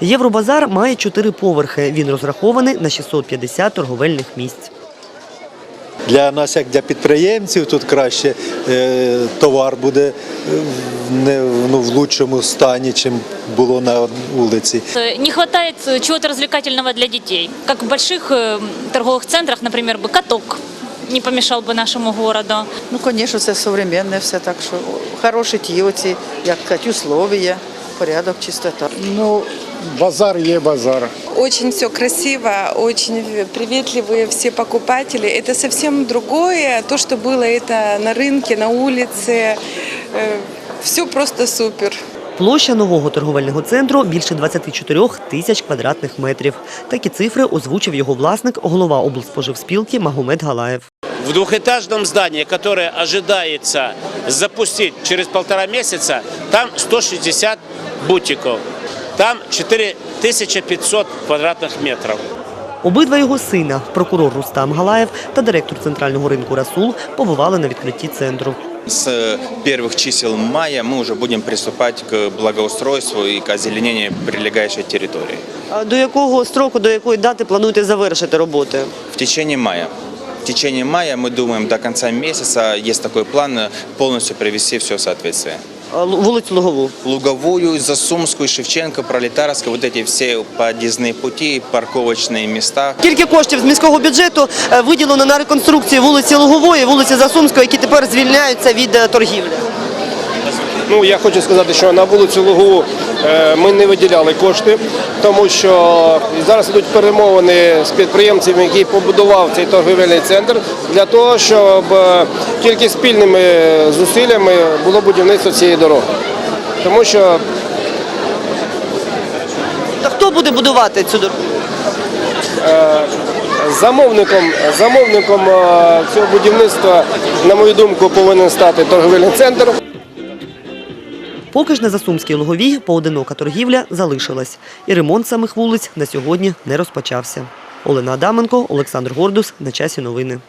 Євробазар має чотири поверхи. Він розрахований на 650 торговельних місць. Для нас, як для підприємців, тут краще е, товар буде е, в не ну, в лучшому стані, чим було на вулиці. Э, Не хватает э, чего-то развлекательного для детей. Как в больших э, торговых центрах, например, бы каток не помешал бы нашему городу. Ну, звісно, це современне все так, що хороші ті оці, як кажуть, условия, порядок, чистота. Ну, базар є базар. Очень все красиво, очень приветливые все покупатели. Это совсем другое, то, что было это на рынке, на улице. Все просто супер. Площа нового торговельного центру більше 24 тисяч квадратних метрів. Такі цифри озвучив його власник, голова облспоживспілки Магомед Галаєв. В двухэтажном здании, которое ожидается запустить через полтора месяца, там 160 бутиков. Там 4500 квадратных метров. Обидва його сина, прокурор Рустам Галаєв та директор центрального ринку Расул, побували на відкритті центру. С э, первых чисел мая мы уже будем приступать к благоустройству и к озеленению прилегающей территории. До якого строку, до якої дати плануєте завершити роботи? В течение мая. В течение мая мы думаем до конца месяца, есть такой план, э, полностью привести все в соответствие. Вулицю Лугову. Луговую, Засумскую, Шевченко, Пролетарскую, вот эти все подъездные пути, парковочные места. Скільки коштів з міського бюджету е, виділено на реконструкцію вулиці Лугової, вулиці Засумської, які тепер звільняються від е, торгівлі? Ну, я хочу сказати, що на вулицю Лугову е, ми не виділяли кошти, тому що зараз йдуть перемовини з підприємцем, який побудував цей торговельний центр, для того, щоб е, тільки спільними зусиллями було будівництво цієї дороги. Тому що Та хто буде будувати цю дорогу? замовником, замовником е, цього будівництва, на мою думку, повинен стати торговельний центр. Поки ж на Засумській Луговій поодинока торгівля залишилась. І ремонт самих вулиць на сьогодні не розпочався. Олена Адаменко, Олександр Гордус. На часі новини.